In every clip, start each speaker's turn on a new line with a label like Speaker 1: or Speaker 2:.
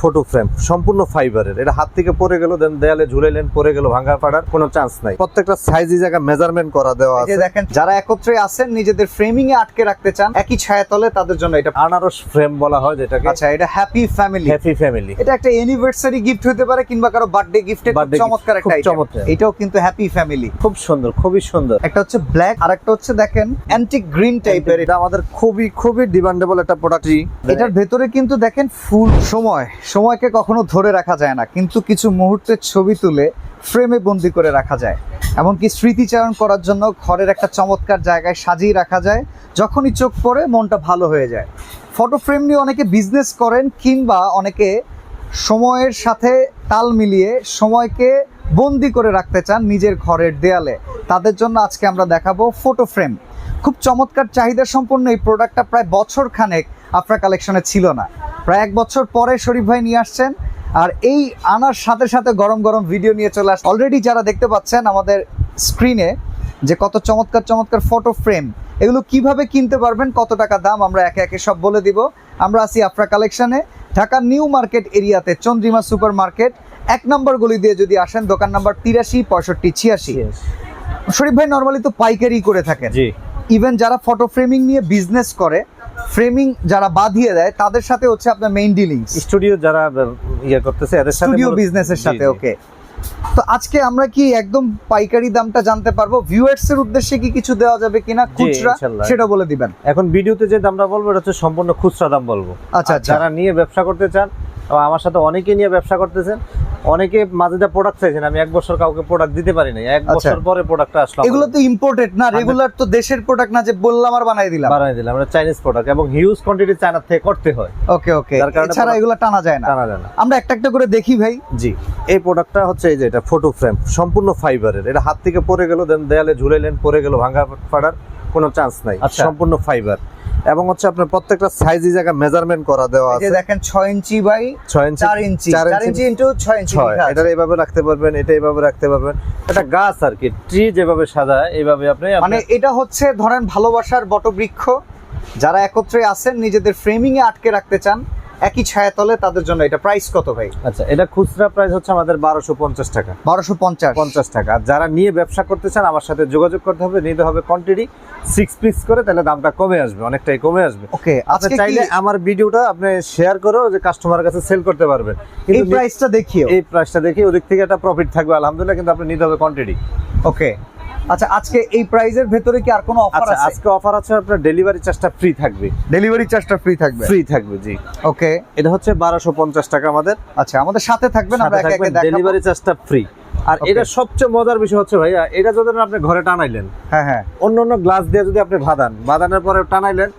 Speaker 1: Photo frame সম্পূর্ণ ফাইবারের এটা হাত থেকে পড়ে গেল দেন দেয়ালে ঝুলাইলেন পড়ে গেল ভাঙা ফাটার কোনো চান্স নাই। প্রত্যেকটা সাইজই জায়গা মেজারমেন্ট করা দেওয়া আছে।
Speaker 2: দেখেন যারা একত্রে আছেন নিজেদের ফ্রেমিং এ আটকে রাখতে চান একই ছায়াতলে তাদের জন্য এটা
Speaker 1: আনারস ফ্রেম বলা হয় যেটাকে।
Speaker 2: আচ্ছা এটা হ্যাপি ফ্যামিলি
Speaker 1: হ্যাপি ফ্যামিলি
Speaker 2: এটা একটা অ্যানিভার্সারি গিফট হতে পারে কিংবা কারও বার্থডে গিফটে চমৎকার একটা।
Speaker 1: চমৎকার।
Speaker 2: এটাও কিন্তু হ্যাপি ফ্যামিলি
Speaker 1: খুব সুন্দর খুবই সুন্দর।
Speaker 2: একটা হচ্ছে ব্ল্যাক আর একটা হচ্ছে দেখেন অ্যান্টিক গ্রিন টাইপের
Speaker 1: এটা আমাদের খুবই খুবই ডিমান্ডেবল একটা প্রোডাক্ট
Speaker 2: এটার ভেতরে কিন্তু দেখেন ফুল সময়। সময়কে কখনো ধরে রাখা যায় না, কিন্তু কিছু মুহূর্তের ছবি তুলে ফ্রেমে বন্দি করে রাখা যায়। এমনকি স্মৃতিচারণ করার জন্য ঘরের একটা চমৎকার জায়গায় সাজিয়ে রাখা যায়, যখনই চোখ পড়ে মনটা ভালো হয়ে যায়। ফটো ফ্রেম নিয়ে অনেকে বিজনেস করেন কিংবা অনেকে সময়ের সাথে তাল মিলিয়ে সময়কে বন্দি করে রাখতে চান নিজের ঘরের দেয়ালে। তাদের জন্য আজকে আমরা দেখাবো ফটো ফ্রেম খুব চমৎকার চাহিদা সম্পন্ন এই প্রোডাক্টটা প্রায় বছর খানেক আপনার কালেকশনে ছিল না। প্রায় এক বছর পরে শরীফ ভাই নিয়ে আসছেন আর এই আনার সাথে সাথে গরম গরম ভিডিও নিয়ে চলে আসছে। অলরেডি যারা দেখতে পাচ্ছেন আমাদের স্ক্রিনে যে কত চমৎকার চমৎকার ফটো ফ্রেম এগুলো কীভাবে কিনতে পারবেন কত টাকা দাম আমরা একে একে সব বলে দিব। আমরা আছি আফরা কালেকশনে ঢাকা নিউ মার্কেট এরিয়াতে চন্দ্রিমা সুপার মার্কেট এক নম্বর গলি দিয়ে যদি আসেন দোকান নাম্বার তিরাশি পঁয়ষট্টি ছিয়াশি। শরীফ ভাই নর্মালি তো পাইকারি করে থাকেন। ইভেন যারা ফটো ফ্রেমিং নিয়ে বিজনেস করে ফ্রেমিং যারা বাঁধিয়ে দেয় তাদের সাথে হচ্ছে আপনার মেইন ডিলিং
Speaker 1: স্টুডিও যারা ইয়ে করতেছে এদের সাথে
Speaker 2: স্টুডিও বিজনেসের সাথে ওকে তো আজকে আমরা কি একদম পাইকারি দামটা জানতে পারব? ভিউয়ার্স এর উদ্দেশ্যে কি কিছু দেওয়া যাবে কিনা? খুচরা সেটা বলে দিবেন।
Speaker 1: এখন ভিডিওতে যে দামটা বলব এটা হচ্ছে সম্পূর্ণ খুচরা দাম বলব।
Speaker 2: আচ্ছা, আচ্ছা।
Speaker 1: যারা নিয়ে ব্যবসা করতে চান এবং আমার সাথে অনেকে নিয়ে ব্যবসা করতেছেন অনেকে মাঝে যা প্রোডাক্ট চাইছেন আমি এক বছর কাউকে প্রোডাক্ট দিতে পারি না এক
Speaker 2: আচ্ছা।
Speaker 1: বছর পরে প্রোডাক্টটা আসলো
Speaker 2: এগুলো তো ইম্পোর্টেড না রেগুলার তো দেশের প্রোডাক্ট না যে বললাম আর বানাই দিলাম।
Speaker 1: বানাই দিলাম আমরা চাইনিজ প্রোডাক্ট এবং হিউজ কোয়ান্টিটি চায়না থেকে করতে হয়।
Speaker 2: ওকে ওকে এছাড়া এগুলো টানা যায় না।
Speaker 1: টানা যায় না।
Speaker 2: আমরা একটা একটা করে দেখি ভাই।
Speaker 1: জি এই প্রোডাক্টটা হচ্ছে এই যে এটা ফটো ফ্রেম সম্পূর্ণ ফাইবারের এটা হাত থেকে পড়ে গেল দেন দেয়ালে ঝুলাইলেন পড়ে গেল ভাঙা ফাটার কোনো চান্স নাই
Speaker 2: আচ্ছা।
Speaker 1: সম্পূর্ণ ফাইবার এবং হচ্ছে আপনার প্রত্যেকটা সাইজই জায়গা মেজারমেন্ট করা দেওয়া
Speaker 2: এই
Speaker 1: আছে।
Speaker 2: দেখেন 6 ইঞ্চি বাই
Speaker 1: 6 ইঞ্চি
Speaker 2: 4 ইঞ্চি
Speaker 1: চার
Speaker 2: চার ইঞ্চি ইনটু 6 ইঞ্চি
Speaker 1: এটা এইভাবে রাখতে পারবেন এটা এইভাবে রাখতে পারবেন। এটা গাছ আর কি ট্রি যেভাবে সাজায় এইভাবে আপনি
Speaker 2: মানে এটা হচ্ছে ধরেন ভালোবাসার বটবৃক্ষ। যারা একত্রে আছেন নিজেদের ফ্রেমিং এ আটকে রাখতে চান একই ছায়াতলে তাদের জন্য এটা প্রাইস কত ভাই?
Speaker 1: আচ্ছা এটা খুচরা প্রাইস হচ্ছে আমাদের বারোশো পঞ্চাশ টাকা।
Speaker 2: বারোশো পঞ্চাশ।
Speaker 1: পঞ্চাশ টাকা। যারা নিয়ে ব্যবসা করতে চান আমার সাথে যোগাযোগ করতে হবে নিতে হবে কোয়ান্টিটি সিক্স পিস করে তাহলে দামটা কমে আসবে অনেকটাই কমে আসবে।
Speaker 2: ওকে আচ্ছা
Speaker 1: চাইলে আমার ভিডিওটা আপনি শেয়ার করেও যে কাস্টমারের কাছে সেল করতে পারবেন।
Speaker 2: এই প্রাইসটা দেখিও।
Speaker 1: এই প্রাইসটা দেখি ওদিক থেকে একটা প্রফিট থাকবে আলহামদুলিল্লাহ কিন্তু আপনি নিতে হবে কোয়ান্টিটি
Speaker 2: ওকে আচ্ছা আজকে এই প্রাইজের ভেতরে কি আর কোনো অফার
Speaker 1: আচ্ছা
Speaker 2: আছে?
Speaker 1: আজকে অফার আছে আপনার ডেলিভারি চার্জটা ফ্রি থাকবে।
Speaker 2: ডেলিভারি চার্জটা ফ্রি থাকবে?
Speaker 1: ফ্রি থাকবে জি।
Speaker 2: ওকে
Speaker 1: এটা হচ্ছে বারোশো পঞ্চাশ টাকা আমাদের।
Speaker 2: আচ্ছা আমাদের সাথে থাকবেন আমরা একে একে
Speaker 1: ডেলিভারি চার্জটা ফ্রি আর এটা সবচেয়ে মজার বিষয় হচ্ছে ভাইয়া এটা যদি আপনি ঘরে টানাইলেন
Speaker 2: হ্যাঁ হ্যাঁ।
Speaker 1: অন্য অন্য গ্লাস দিয়ে যদি আপনি বাঁধান বাঁধানোর পরে টানাইলেন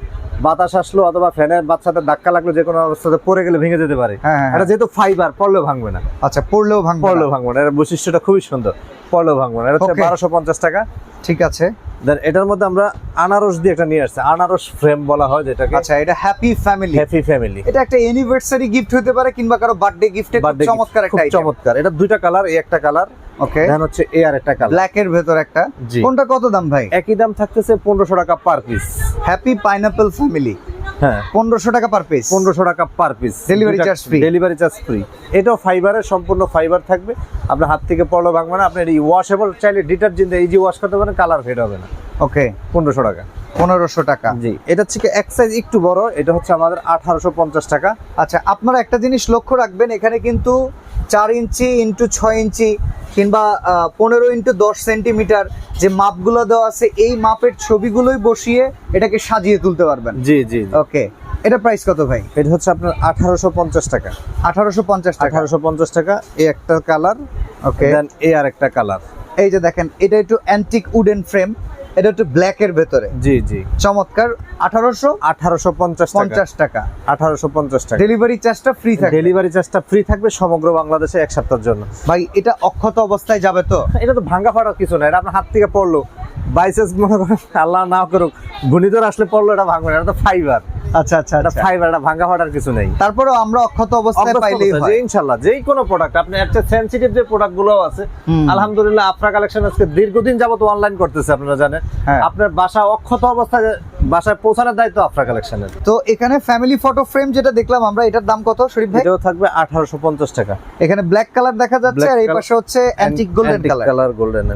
Speaker 1: বাতাস আসলো অথবা ফ্যানের বাচ্চাদের ধাক্কা লাগল যে কোনো অবস্থাতে পড়ে গেলে ভেঙে যেতে পারে।
Speaker 2: হ্যাঁ, হ্যাঁ,
Speaker 1: এটা যেহেতু ফাইবার পড়লেও ভাঙবে না।
Speaker 2: আচ্ছা পড়লেও ভাঙবে।
Speaker 1: পড়লেও ভাঙবে না। এর বৈশিষ্ট্যটা খুবই সুন্দর। পড়লেও ভাঙবে না এটা হচ্ছে বারোশো পঞ্চাশ টাকা।
Speaker 2: ঠিক আছে।
Speaker 1: দেন এটার মধ্যে আমরা আনারস দিয়ে একটা নিয়ে আসছি আনারস ফ্রেম বলা হয় যেটাকে।
Speaker 2: আচ্ছা এটা হ্যাপি ফ্যামিলি
Speaker 1: হ্যাপি ফ্যামিলি
Speaker 2: এটা একটা অ্যানিভার্সারি গিফট হতে পারে কিংবা কারও বার্থডে গিফটে চমৎকার একটা আইটেম
Speaker 1: চমৎকার। এটা দুইটা কালার এই একটা কালার
Speaker 2: ওকে
Speaker 1: দেন হচ্ছে এ আর একটা কালার
Speaker 2: ব্ল্যাক এর ভেতর একটা। কোনটা কত দাম ভাই?
Speaker 1: একই দাম থাকতেছে পনেরোশো টাকা per piece
Speaker 2: happy pineapple family
Speaker 1: হ্যাঁ।
Speaker 2: পনেরোশো টাকা পার পিস
Speaker 1: পনেরোশো টাকা per piece
Speaker 2: delivery charge free
Speaker 1: delivery charge free এটাও ফাইবারের সম্পূর্ণ ফাইবার থাকবে। আপনার হাত থেকে পড়ল ভাঙবে না। আপনি ওয়াশেবল চাইলে ডিটারজেন্ট এই যে ওয়াশ করতে পারেন কালার ফেড হবে না।
Speaker 2: ওকে
Speaker 1: পনেরোশো টাকা।
Speaker 2: পনেরোশো টাকা।
Speaker 1: জি। এটা হচ্ছে কি এক সাইজ একটু বড় এটা হচ্ছে আমাদের আঠারোশো পঞ্চাশ টাকা।
Speaker 2: আচ্ছা আপনারা একটা জিনিস লক্ষ্য রাখবেন এখানে কিন্তু চার ইঞ্চি ইন্টু ছয় ইঞ্চি কিংবা পনেরো ইন্টু দশ সেন্টিমিটার যে মাপগুলো দেওয়া আছে এই মাপের ছবিগুলোই বসিয়ে এটাকে সাজিয়ে তুলতে পারবেন।
Speaker 1: জি জি
Speaker 2: ওকে এটা প্রাইস কত ভাই?
Speaker 1: এটা হচ্ছে আপনার আঠারোশো পঞ্চাশ টাকা।
Speaker 2: আঠারোশো পঞ্চাশ টাকা।
Speaker 1: আঠারোশো পঞ্চাশ টাকা এই একটা কালার
Speaker 2: ওকে
Speaker 1: দেন এ আর একটা কালার
Speaker 2: এই যে দেখেন এটা একটু অ্যান্টিক উডেন ফ্রেম এটা একটু ব্ল্যাক এর ভেতরে।
Speaker 1: জি জি।
Speaker 2: চমৎকার। আঠারোশো
Speaker 1: আঠারোশো পঞ্চাশ পঞ্চাশ
Speaker 2: টাকা।
Speaker 1: আঠারোশো পঞ্চাশ টাকা।
Speaker 2: ডেলিভারি চার্জটা ফ্রি থাকে
Speaker 1: ডেলিভারি চার্জটা ফ্রি থাকবে সমগ্র বাংলাদেশে এক সপ্তাহের জন্য।
Speaker 2: ভাই এটা অক্ষত অবস্থায় যাবে তো?
Speaker 1: এটা তো ভাঙ্গা ফাটার কিছু না এটা আপনার হাত থেকে পড়ল। বাইসেস মনে করেন আল্লাহ না করুক ঘূর্ণিঝড় আসলে পড়ল এটা ভাঙবে এটা তো ফাইবার
Speaker 2: আচ্ছা আচ্ছা
Speaker 1: এটা
Speaker 2: আচ্ছা।
Speaker 1: ফাইবার এটা ভাঙা ফাটার কিছু নেই।
Speaker 2: তারপরেও আমরা অক্ষত অবস্থায় পাইলেই হয়।
Speaker 1: যে ইনশাল্লাহ যেই কোনো প্রোডাক্ট আপনি একটা সেনসিটিভ যে প্রোডাক্টগুলো আছে আলহামদুলিল্লাহ আপনার কালেকশন আজকে দীর্ঘদিন যাবত অনলাইন করতেছে আপনারা জানেন।
Speaker 2: হ্যাঁ।
Speaker 1: আপনার বাসা অক্ষত অবস্থায় বাসায় পৌঁছানোর দায়িত্ব আপনার কালেকশনের
Speaker 2: তো এখানে ফ্যামিলি ফটো ফ্রেম যেটা দেখলাম আমরা এটার দাম কত শরীফ ভাই?
Speaker 1: এটাও থাকবে আঠারোশো পঞ্চাশ টাকা।
Speaker 2: এখানে ব্ল্যাক কালার দেখা যাচ্ছে আর এই পাশে হচ্ছে antique golden colour
Speaker 1: colour golden.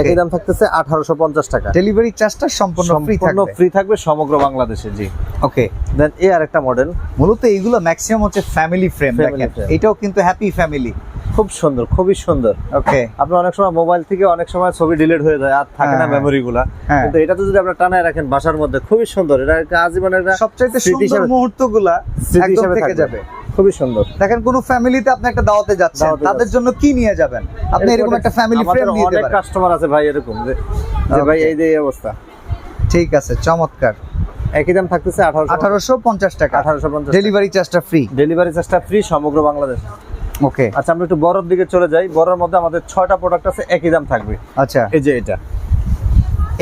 Speaker 1: একই দাম থাকতেছে আঠারোশো পঞ্চাশ টাকা।
Speaker 2: ডেলিভারি চার্জটা সম্পূর্ণ ফ্রি
Speaker 1: সম্পূর্ণ
Speaker 2: থাকবে।
Speaker 1: ফ্রি থাকবে সমগ্র বাংলাদেশে জি।
Speaker 2: ওকে
Speaker 1: দেন এ আর একটা মডেল
Speaker 2: মূলত এইগুলো ম্যাক্সিমাম হচ্ছে ফ্যামিলি ফ্রেম দেখেন। এটাও কিন্তু হ্যাপি ফ্যামিলি
Speaker 1: খুব সুন্দর খুবই সুন্দর।
Speaker 2: ওকে
Speaker 1: আপনি অনেক সময় মোবাইল থেকে অনেক সময় ছবি ডিলিট হয়ে যায় আর থাকে না
Speaker 2: হ্যাঁ,
Speaker 1: মেমোরি গুলা
Speaker 2: হ্যাঁ।
Speaker 1: কিন্তু এটা তো যদি আপনার টানায় রাখেন বাসার মধ্যে খুবই সুন্দর। এটা একটা আজীবন একটা
Speaker 2: সবচাইতে সুন্দর মুহূর্তগুলা
Speaker 1: স্মৃতি
Speaker 2: একদম
Speaker 1: হিসেবে
Speaker 2: থেকে যাবে।
Speaker 1: খুবই সুন্দর।
Speaker 2: দেখেন কোন ফ্যামিলিতে আপনি একটা দাওয়াতে যাচ্ছেন তাদের জন্য কি নিয়ে যাবেন? আপনি এরকম একটা ফ্যামিলি ফ্রেম নিয়ে
Speaker 1: অনেক কাস্টমার আছে ভাই এরকম যে ভাই এই যে অবস্থা।
Speaker 2: ঠিক আছে চমৎকার।
Speaker 1: একই দাম থাকতেছে
Speaker 2: আঠারোশো পঞ্চাশ টাকা।
Speaker 1: আঠারোশো পঞ্চাশ
Speaker 2: ডেলিভারি চার্জটা ফ্রি
Speaker 1: ডেলিভারি চার্জটা ফ্রি সমগ্র বাংলাদেশ।
Speaker 2: ওকে।
Speaker 1: আচ্ছা আমরা একটু বড়র দিকে চলে যাই। বড়র মধ্যে আমাদের ছয়টা প্রোডাক্ট আছে একই দাম থাকবে।
Speaker 2: আচ্ছা।
Speaker 1: এই যে এটা।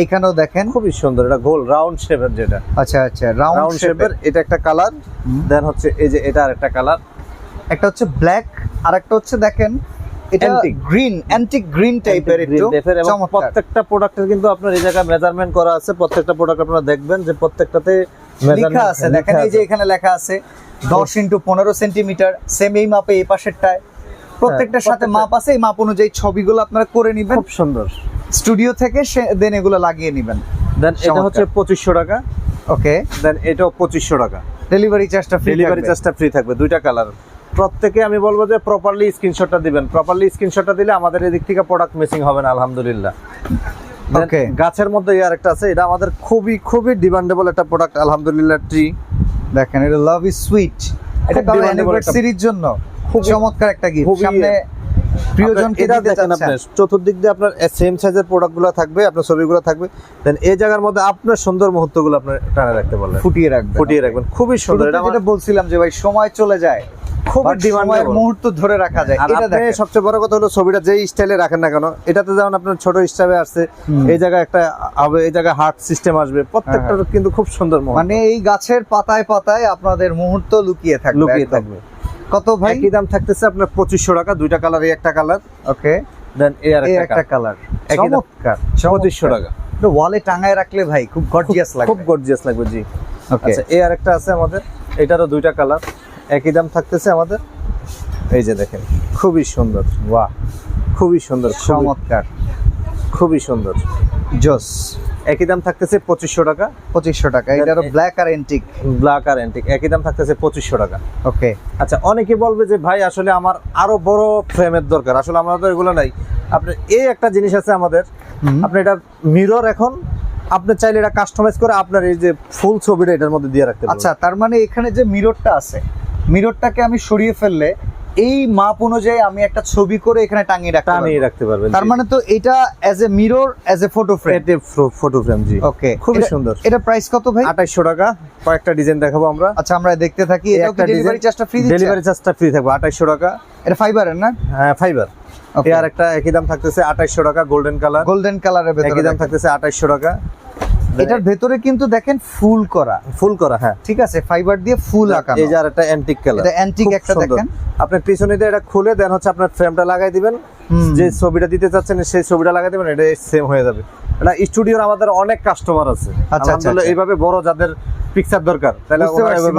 Speaker 2: এখানেও দেখেন।
Speaker 1: খুবই সুন্দর এটা গোল রাউন্ড শেপের যেটা।
Speaker 2: আচ্ছা আচ্ছা রাউন্ড শেপের
Speaker 1: এটা একটা কালার দেন হচ্ছে এই যে এটা আর একটা কালার
Speaker 2: একটা হচ্ছে ব্ল্যাক আর একটা হচ্ছে দেখেন এটা. গ্রিন অ্যান্টিক গ্রিন টাইপের একটু
Speaker 1: প্রত্যেকটা প্রোডাক্টের কিন্তু আপনার এই জায়গায় মেজারমেন্ট করা আছে। প্রত্যেকটা প্রোডাক্ট আপনারা দেখবেন যে প্রত্যেকটাতে
Speaker 2: লেখা আছে দেখেন এই যে এখানে লেখা আছে দশ ইন্টু পনেরো সেন্টিমিটার সেম এই মাপে এই পাশেরটায়। প্রত্যেকটার সাথে মাপ আছে এই মাপ অনুযায়ী ছবিগুলো আপনারা করে নিবেন।
Speaker 1: খুব সুন্দর।
Speaker 2: স্টুডিও থেকে দেন এগুলো লাগিয়ে নিবেন।
Speaker 1: দেন এটা হচ্ছে পঁচিশশো টাকা।
Speaker 2: ওকে
Speaker 1: দেন এটাও পঁচিশশো টাকা।
Speaker 2: ডেলিভারি চার্জটা ফ্রি
Speaker 1: ডেলিভারি চার্জটা ফ্রি থাকবে দুইটা কালার প্রত্যেকে আমি বলব যে প্রপারলি স্ক্রিনশটটা দিবেন। প্রপারলি স্ক্রিনশটটা দিলে আমাদের এদিক থেকে প্রোডাক্ট মিসিং হবে না আলহামদুলিল্লাহ. গাছের মধ্যে আর একটা আছে এটা আমাদের খুবই খুবই ডিমান্ডেবল একটা প্রোডাক্ট আলহামদুলিল্লাহ ট্রি
Speaker 2: দেখেন এটা লাভ ইজ সুইট এটা কারও
Speaker 1: demandable
Speaker 2: অ্যানিভার্সারির জন্য।
Speaker 1: খুব
Speaker 2: চমৎকার একটা গিফট সামনে প্রিয়জনকে দিতে
Speaker 1: দেখেন আপনি চতুর্দিক দিয়ে আপনার সেম সাইজের প্রোডাক্টগুলো থাকবে আপনার ছবিগুলো থাকবে। দেন এই জায়গার মধ্যে আপনার সুন্দর মুহূর্তগুলো আপনার টানে রাখতে পারলেন
Speaker 2: ফুটিয়ে রাখবেন
Speaker 1: ফুটিয়ে রাখবেন। খুবই সুন্দর। এটা
Speaker 2: যেটা বলছিলাম যে ভাই সময় চলে যায়।
Speaker 1: ডিমান্ডেবল
Speaker 2: মুহূর্ত ধরে রাখা যায়। এটা দেখেন।
Speaker 1: সবচেয়ে বড় কথা হলো ছবিটা যেই স্টাইলে রাখেন না কেন এটাতে যেমন আপনার ছোট হিসাবে আসছে এই জায়গায় একটা হবে এই জায়গায় হার্ট সিস্টেম আসবে প্রত্যেকটা কিন্তু খুব সুন্দর
Speaker 2: মানে এই গাছের পাতায় পাতায় আপনাদের মুহূর্ত লুকিয়ে থাকবে
Speaker 1: লুকিয়ে থাকবে।
Speaker 2: কত ভাই?
Speaker 1: একই দাম থাকতেছে আপনার পঁচিশশো টাকা দুইটা কালার এই একটা কালার
Speaker 2: ওকে।
Speaker 1: দেন এই আর একটা
Speaker 2: একটা
Speaker 1: কালার
Speaker 2: চমৎকার
Speaker 1: পঁচিশশো টাকা।
Speaker 2: ওয়ালে টাঙায় রাখলে ভাই খুব গর্জিয়াস লাগবে।
Speaker 1: খুব গর্জিয়াস লাগবে জি।
Speaker 2: ওকে
Speaker 1: আচ্ছা এই আরেকটা আছে আমাদের এটারও দুইটা কালার একই দাম থাকতেছে আমাদের। এই যে দেখেন খুবই সুন্দর। বাহ খুবই সুন্দর
Speaker 2: চমৎকার।
Speaker 1: খুবই সুন্দর।
Speaker 2: জস।
Speaker 1: একই দাম থাকতেছে পঁচিশশো টাকা।
Speaker 2: পঁচিশশো টাকা। এটারও
Speaker 1: এ-
Speaker 2: ব্ল্যাক আর এন্টিক
Speaker 1: ব্ল্যাক আর অ্যান্টিক একই দাম থাকতেছে পঁচিশশো টাকা।
Speaker 2: ওকে
Speaker 1: আচ্ছা অনেকে বলবে যে ভাই আসলে আমার আরও বড় ফ্রেমের দরকার। আসলে আমরা তো এগুলো নাই। আপনি এই একটা জিনিস আছে আমাদের। আপনি এটা মিরর এখন আপনি চাইলে এটা কাস্টমাইজ করে আপনার এই যে ফুল ছবিটা এটার মধ্যে দিয়ে রাখতে
Speaker 2: আচ্ছা তার মানে এখানে যে মিররটা আছে মিররটাকে আমি সরিয়ে ফেললে এই মাপ অনুযায়ী আমি একটা ছবি করে এখানে টাঙিয়ে রাখতে পারব।
Speaker 1: রাখতে পারবেন
Speaker 2: তার মানে তো এটা as a mirror as a photo frame
Speaker 1: এতে ফটো ফ্রেম জি।
Speaker 2: ওকে
Speaker 1: খুবই সুন্দর।
Speaker 2: এটা প্রাইস কত ভাই?
Speaker 1: আঠাইশশো টাকা। কয়েকটা ডিজাইন দেখাবো আমরা।
Speaker 2: আচ্ছা আমরা দেখতে থাকি। এটা
Speaker 1: একটা
Speaker 2: ডেলিভারি চার্জটা ফ্রি দিচ্ছে?
Speaker 1: ডেলিভারি চার্জটা ফ্রি থাকবে আঠাইশশো টাকা।
Speaker 2: এটা ফাইবারের না?
Speaker 1: হ্যাঁ ফাইবার আর একটা একই দাম থাকতেছে আঠাইশশো টাকা গোল্ডেন কালার
Speaker 2: গোল্ডেন কালারের ভেতরে
Speaker 1: একই দাম থাকতেছে আঠাইশশো টাকা।
Speaker 2: এটার ভেতরে কিন্তু দেখেন ফুল করা।
Speaker 1: ফুল করা হ্যাঁ।
Speaker 2: ঠিক আছে ফাইবার দিয়ে ফুল আঁকা
Speaker 1: এই যে একটা অ্যান্টিক কালার
Speaker 2: এটা অ্যান্টিক একটা দেখেন।
Speaker 1: আপনি পিছনে দিয়ে এটা খুলে দেন হচ্ছে আপনার ফ্রেমটা লাগাই দিবেন। যে ছবিটা দিতে চাচ্ছেন সেই ছবিটা লাগাই দিবেন এটা সেম হয়ে যাবে। এটা স্টুডিওর আমাদের অনেক কাস্টমার আছে।
Speaker 2: আচ্ছা,
Speaker 1: আলহামদুলিল্লাহ
Speaker 2: আচ্ছা।
Speaker 1: এইভাবে বড় যাদের পিকচার দরকার তাহলে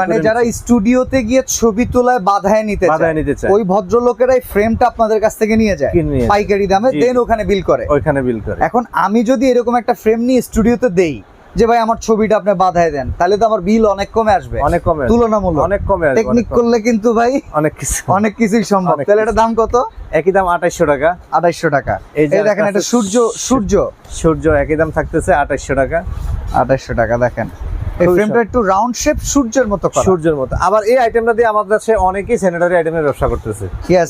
Speaker 2: মানে যারা স্টুডিওতে গিয়ে ছবি তোলায় বাধায় নিতে
Speaker 1: বাধায় নিতে চায়।
Speaker 2: ওই ভদ্রলোকেরাই ফ্রেমটা আপনাদের কাছ থেকে নিয়ে যায়। পাইকারি দামে দেন ওখানে বিল করে।
Speaker 1: বিল করে।
Speaker 2: এখন আমি যদি এরকম একটা ফ্রেম নিয়ে স্টুডিওতে দেই যে ভাই আমার ছবিটা আপনি বাধায় দেন তাহলে তো আমার বিল অনেক কমে আসবে
Speaker 1: অনেক কমে
Speaker 2: তুলনামূলক।
Speaker 1: অনেক কমে আসবে,
Speaker 2: টেকনিক করলে কিন্তু ভাই
Speaker 1: অনেক কিছু।
Speaker 2: অনেক কিছুই সম্ভব। তাহলে। এটা দাম কত?
Speaker 1: একই দাম আঠাইশশো টাকা।
Speaker 2: আড়াইশো টাকা।
Speaker 1: এই যে
Speaker 2: দেখেন এটা সূর্য সূর্য।
Speaker 1: সূর্য একই দাম থাকতেছে আঠাইশশো টাকা।
Speaker 2: আড়াইশো টাকা দেখেন। এই ফ্রেমটা একটু রাউন্ড শেপ সূর্যের মতো করা।
Speaker 1: সূর্যের মতো। আবার এই আইটেমটা দিয়ে আমাদের কাছে অনেকেই স্যানিটারি আইটেমের ব্যবসা করতেছে।
Speaker 2: ইয়েস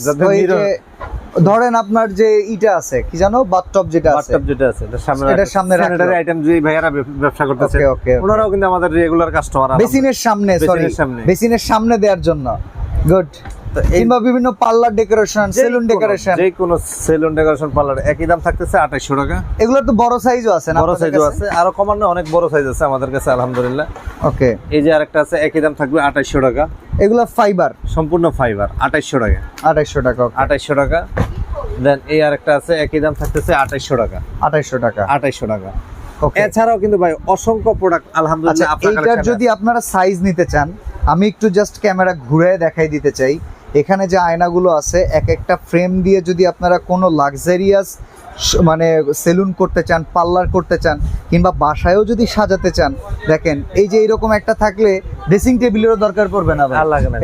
Speaker 2: ধরেন আপনার যে ইটা আছে কি জানো? বাথটব যেটা আছে।
Speaker 1: বাথটব যেটা আছে এটা সামনে
Speaker 2: এটার সামনে
Speaker 1: স্যানিটারি আইটেম যে ভাইয়ারা ব্যবসা করতেছে
Speaker 2: ওকে.
Speaker 1: ওনারাও কিন্তু আমাদের রেগুলার কাস্টমার
Speaker 2: বেসিনের সামনে সরি
Speaker 1: বেসিনের সামনে।
Speaker 2: দেওয়ার জন্য। গুড কিংবা বিভিন্ন পার্লার ডেকোরেশন সেলুন ডেকোরেশন।
Speaker 1: যে কোনো সেলুন ডেকোরেশন পার্লার একই দাম থাকতেছে আঠাইশশো টাকা।
Speaker 2: এগুলোর তো বড় সাইজও আছে
Speaker 1: বড় সাইজও আছে আরও কমানো অনেক বড় সাইজ আছে আমাদের কাছে আলহামদুলিল্লাহ।
Speaker 2: ওকে।
Speaker 1: এই যে আরেকটা আছে একই দাম থাকবে আঠাইশশো টাকা।
Speaker 2: এগুলো ফাইবার?
Speaker 1: সম্পূর্ণ ফাইবার আঠাইশশো টাকা।
Speaker 2: আঠাইশশো টাকা
Speaker 1: আঠাইশশো টাকা। দেন এই আরেকটা আছে একই দাম থাকতেছে আঠাইশশো টাকা।
Speaker 2: আঠাইশশো টাকা।
Speaker 1: আঠাইশশো টাকা।
Speaker 2: ওকে।
Speaker 1: এছাড়াও কিন্তু ভাই অসংখ্য প্রোডাক্ট
Speaker 2: আচ্ছা
Speaker 1: আলহামদুলিল্লাহ আপনার
Speaker 2: যদি আপনারা সাইজ নিতে চান আমি একটু জাস্ট ক্যামেরা ঘুরে দেখাই দিতে চাই। এখানে যে আয়নাগুলো আছে এক একটা ফ্রেম দিয়ে যদি আপনারা কোনো লাক্সারিয়াস মানে সেলুন করতে চান পার্লার করতে চান কিংবা বাসায়ও যদি সাজাতে চান দেখেন এই যে এরকম একটা থাকলে ড্রেসিং টেবিলেরও দরকার পড়বে না।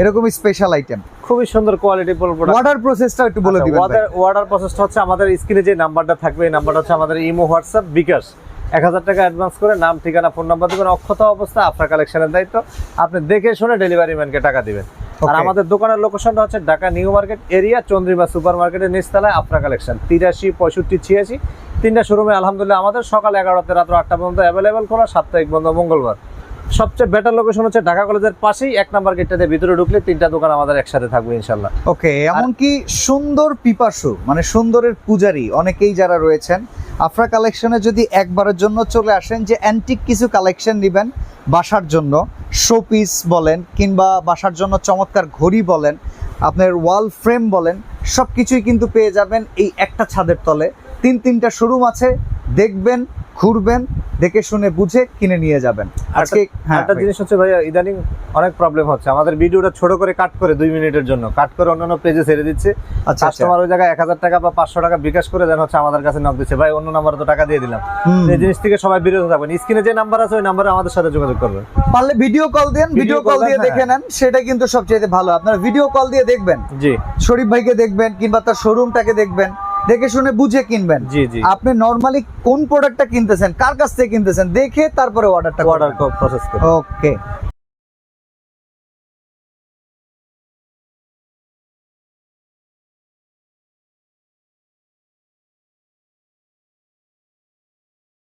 Speaker 2: এরকম স্পেশাল আইটেম
Speaker 1: খুবই সুন্দর কোয়ালিটি প্রোডাক্ট
Speaker 2: ওয়াটার প্রসেসটা একটু বলে দিবেন ভাই।
Speaker 1: অর্ডার প্রসেসটা হচ্ছে আমাদের স্ক্রিনে যে নাম্বারটা থাকবে এই নাম্বারটা হচ্ছে আমাদের ইমো হোয়াটসঅ্যাপ বিকাশ। এক হাজার টাকা অ্যাডভান্স করে নাম ঠিকানা ফোন নাম্বার দেবেন। অক্ষত অবস্থা আপনার কালেকশনের দায়িত্ব। আপনি দেখে শুনে ডেলিভারি ম্যানকে টাকা দিবেন। আর আমাদের দোকানের লোকেশনটা হচ্ছে Dhaka new market area Chandrima super মার্কেটের নিচতলায় আপনার কালেকশন তিরাশি পঁয়ষট্টি ছিয়াশি। তিনটা শোরুমে আলহামদুলিল্লাহ আমাদের সকাল এগারোতে রাত্র আটটা পর্যন্ত অ্যাভেলেবেল খোলা সাপ্তাহিক বন্ধ মঙ্গলবার। সবচেয়ে বেটার লোকেশন হচ্ছে ঢাকা কলেজের পাশেই, এক নাম্বার গেটটাতে ভিতরে ঢুকলে তিনটা দোকান আমাদের একসাথে থাকবে ইনশাল্লাহ
Speaker 2: ওকে এমনকি সুন্দর পিপাসু মানে সুন্দরের পূজারি, অনেকেই যারা রয়েছেন, আফরা কালেকশনে যদি একবারের জন্য চলে আসেন, যে অ্যান্টিক কিছু কালেকশন নেবেন, বাসার জন্য শোপিস বলেন, কিংবা বাসার জন্য চমৎকার ঘড়ি বলেন, আপনার ওয়াল ফ্রেম বলেন সব কিছুই কিন্তু পেয়ে যাবেন এই একটা ছাদের তলে। তিন তিনটা শোরুম আছে, দেখবেন ঘুরবেন দেখে শুনে বুঝে কিনে নিয়ে যাবেন। আজকে হ্যাঁ
Speaker 1: একটা জিনিস হচ্ছে ভাইয়া ইদানিং অনেক প্রবলেম হচ্ছে। আমাদের ভিডিওটা ছোট করে কাট করে দুই মিনিটের জন্য। কাট করে অন্যান্য পেজে ছেড়ে দিচ্ছে।
Speaker 2: আচ্ছা আচ্ছা।
Speaker 1: কাস্টমার ওই জায়গায় এক হাজার টাকা বা পাঁচশো টাকা বিকাশ করে দেন হচ্ছে আমাদের কাছে নক দিচ্ছে। ভাই অন্য নাম্বারে তো টাকা দিয়ে দিলাম। এই জিনিস থেকে সবাই বিরত থাকবেন স্ক্রিনে যে নাম্বার আছে ওই নাম্বারে আমাদের সাথে যোগাযোগ করবেন।
Speaker 2: পারলে ভিডিও কল দেন ভিডিও কল দিয়ে দেখে
Speaker 1: হ্যাঁ।
Speaker 2: নেন সেটা কিন্তু সবচেয়ে ভালো। আপনারা ভিডিও কল দিয়ে দেখবেন।
Speaker 1: জি।
Speaker 2: শরীফ ভাইকে দেখবেন কিংবা তার শোরুমটাকে দেখবেন। দেখে শুনে বুঝে কিনবেন।
Speaker 1: জি জি।
Speaker 2: আপনি নরমালি কোন প্রোডাক্টটা কিনতেছেন কার কাছ থেকে কিনতেছেন দেখে তারপরে অর্ডারটা
Speaker 1: অর্ডার প্রসেস
Speaker 2: ওকে